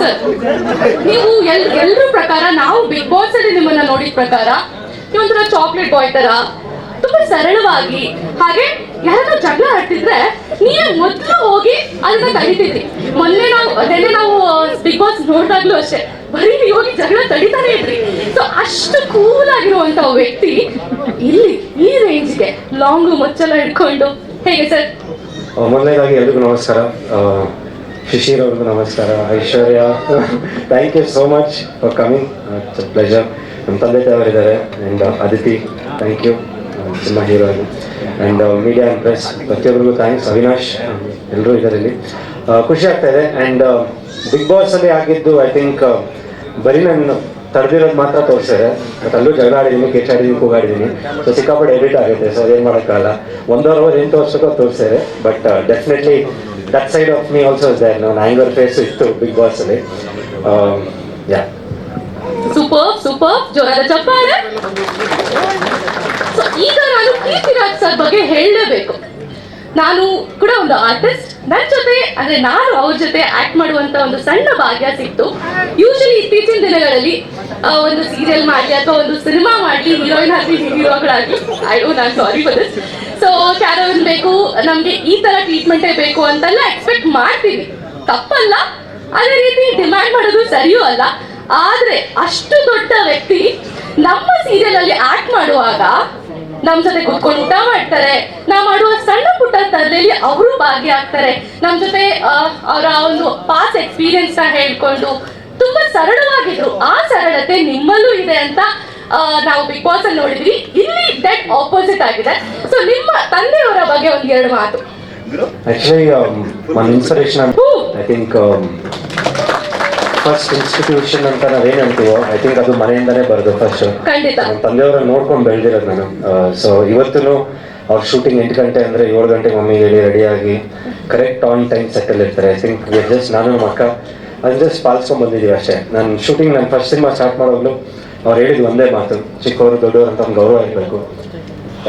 Sir ನೀವು L ಎಲ್ಲರ ಪ್ರಕಾರ, ನಾವು ಬಿಗ್ ಬಾಸ್ ಅಲ್ಲಿ ನಿಮ್ಮನ್ನ ನೋಡಿದ ಪ್ರಕಾರ ನೀವು ಒಂಥರ ಚಾಕ್ಲೇಟ್ ಬಾಯ್ ತರ, ತುಂಬಾ ಸರಳವಾಗಿ, ಹಾಗೆ ಯಾರಾದ್ರೂ ಜಗಳ ಆಡ್ತಿದ್ರೆ, ನೀವೇ ಮೊದಲು ಹೋಗಿ ಅದನ್ನ ತಡಿತಿದ್ರಿ. ಮೊನ್ನೆ ನಾವು, ನೆನ್ನೆ ನಾವು ಬಿಗ್ ಬಾಸ್ ನೋಡಿದಾಗ್ಲೂ ಅಷ್ಟೇ, ಬರೀ ನೀವು ಹೋಗಿ ಜಗಳ ತಡಿತಾನೆ ಇದ್ರಿ. ಸೊ ಅಷ್ಟು ಕೂಲ್ ಆಗಿರುವಂತ ವ್ಯಕ್ತಿ ಇಲ್ಲಿ, ಈ ರೇಂಜ್ಗೆ ಲಾಂಗ್ ಮೊಚ್ಚಲ ಹಿಡ್ಕೊಂಡು, ಹೇಗೆ ಸರ್ ಮೊದಲನೇದಾಗಿ ಎಲ್ರಿಗೂ ನಮಸ್ಕಾರ. ಶಿಶಿರ್ ಅವ್ರಿಗೂ ನಮಸ್ಕಾರ Aishwarya thank you so much for coming it's pleasure ನಮ್ಮ ತಂದೆ ತಾಯವರಿದ್ದಾರೆ and Aditi thank you cinema heroine and media and press ಪ್ರತಿಯೊಬ್ಬರಿಗೂ ಥ್ಯಾಂಕ್ಸ್ ಅವಿನಾಶ್ ಎಲ್ಲರೂ ಇದರಲ್ಲಿ ಆ, ಖುಷಿ ಆಗ್ತಾ ಇದೆ. ಆ್ಯಂಡ್ ಬಿಗ್ ಅಲ್ಲಿ ಆಗಿದ್ದು ಐ ಥಿಂಕ್ ಬರೀ ನಾನು ತಡೆದಿರೋದು ಮಾತ್ರ ತೋರಿಸಿದೆ. ಬಟ್ ಅಲ್ಲೂ ಜಗಳ ಆಡಿದ್ದೀನಿ ಕಿಚ್ಚಾಡಿದ್ದೀನಿ ಕೂಗಾಡಿದ್ದೀನಿ. ಸೊ ಸಿಕ್ಕಾಪಟ್ಟೆ ಎಡಿಟ್ ಆಗುತ್ತೆ. ಸೊ ಏನು ಮಾಡೋಕ್ಕಾಗಲ್ಲ. ಒಂದೂವರೆ ಏನು ತೋರಿಸೋಕೋ ತೋರಿಸಿದೆ. But definitely that side of me also is there ನನ್ನ ಆ್ಯಂಗರ್ ಫೇಸ್ ಇತ್ತು ಬಿಗ್ ಬಾಸಲ್ಲಿ ಯಾ ಸೂಪರ್ ಸೂಪರ್ ಜೋರಾದ ಚಪ್ಪಾಳೆ. ಈಗ ನಾನು ಕೀರ್ತಿರಾಜ್ ಸರ್ ಬಗ್ಗೆ ಹೇಳಲೇಬೇಕು ನಾನು ಕೂಡ ಒಂದು ಆರ್ಟಿಸ್ಟ್ ನನ್ನ ಜೊತೆ, ಅಂದ್ರೆ ನಾನು ಅವ್ರ ಜೊತೆ ಆಕ್ಟ್ ಮಾಡುವಂತ ಒಂದು ಸಣ್ಣ ಭಾಗ್ಯ ಸಿಕ್ತು. ಯೂಶಲಿ ಇತ್ತೀಚಿನ ದಿನಗಳಲ್ಲಿ ಒಂದು ಸೀರಿಯಲ್ ಮಾಡಲಿ ಅಥವಾ ಒಂದು ಸಿನಿಮಾ ಮಾಡಲಿ ಹೀರೋಯಿನ್ ಆಗಲಿ ಹೀರೋಗಳಾಗಲಿ ಐ ಡೋ ನಾನು sorry for this so caravan ಬೇಕು, ನಮ್ಗೆ ಈ ತರ ಟ್ರೀಟ್ಮೆಂಟೇ ಬೇಕು ಅಂತೆಲ್ಲ ಎಕ್ಸ್ಪೆಕ್ಟ್ ಮಾಡ್ತೀವಿ. ತಪ್ಪಲ್ಲ. ಅದೇ ರೀತಿ ಡಿಮ್ಯಾಂಡ್ ಮಾಡೋದು ಸರಿಯೂ ಅಲ್ಲ. ಆದ್ರೆ ಅಷ್ಟು ದೊಡ್ಡ ವ್ಯಕ್ತಿ ನಮ್ಮ ಸೀರಿಯಲ್ ಅಲ್ಲಿ ಆಕ್ಟ್ ಮಾಡುವಾಗ ನಮ್ ಜೊತೆ ಕುತ್ಕೊಂಡು ಊಟ ಮಾಡ್ತಾರೆ. ನಾವ್ ಮಾಡುವ ಸಣ್ಣ ಪುಟ್ಟ ತರಲೆಯಲ್ಲಿ ಅವರು ಭಾಗಿಯಾಗ್ತಾರೆ. ನಮ್ ಜೊತೆ ಅವರ ಒಂದು ಪಾಸ್ ಎಕ್ಸ್ಪೀರಿಯನ್ಸ್ನ ಹೇಳ್ಕೊಂಡು ತುಂಬಾ ಸರಳವಾಗಿದ್ರು. ಆ ಸರಳತೆ ನಿಮ್ಮಲ್ಲೂ ಇದೆ ಅಂತ ನಾವು ಬಿಗ್ ಬಾಸ್ ಅಲ್ಲಿ ನೋಡಿದ್ವಿ. ಇಲ್ಲಿ ಡೆಟ್ ಆಪೋಸಿಟ್ ಆಗಿದೆ. ಸೊ ನಿಮ್ಮ ತಂದೆಯವರ ಬಗ್ಗೆ ಒಂದು ಎರಡು ಮಾತು. Inspiration. I think first institution ಅಂತ ನಾವೇನು ಹೇಳ್ತೀವೋ ಐ ಥಿಂಕ್ ಅದು ಮನೆಯಿಂದನೇ ಬರೋದು ಫಸ್ಟ್ ನಮ್ಮ ತಂದೆಯವರ ನೋಡ್ಕೊಂಡು ಬೆಳೆದಿರೋದು ನಾನು. ಸೊ ಇವತ್ತು ಅವ್ರ ಶೂಟಿಂಗ್ ಎಂಟು ಗಂಟೆ ಅಂದರೆ ಏಳು ಗಂಟೆ ಮಮ್ಮಿ ಹೇಳಿ ರೆಡಿಯಾಗಿ ಕರೆಕ್ಟ್ ಆನ್ ಟೈಮ್ ಸೆಟಲ್ ಇರ್ತಾರೆ. ಐ ಥಿಂಕ್ ಜಸ್ಟ್ ನಾನು ನಮ್ಮ ಅಕ್ಕ ಅದು ಜಸ್ಟ್ ಪಾಲಿಸ್ಕೊಂಡ್ ಬಂದಿದ್ದೀವಿ ಅಷ್ಟೇ. ನಾನು ಶೂಟಿಂಗ್ ನಾನು ಫಸ್ಟ್ ಸಿನಿಮಾ ಸ್ಟಾರ್ಟ್ ಮಾಡೋಗ್ಲು ಅವ್ರು ಹೇಳಿದ ಒಂದೇ ಮಾತು, ಚಿಕ್ಕವರು, ದೊಡ್ಡವರು ಅಂತ ಗೌರವ ಇರಬೇಕು.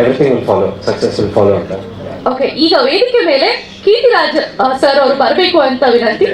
Everything will follow success will follow ಅಂತ. ಓಕೆ ಈಗ ವೇದಿಕೆ ಮೇಲೆ ಕೀರ್ತಿರಾಜ್ ಸರ್ ಅವರು ಬರಬೇಕು ಅಂತ ವಿನಂತಿ.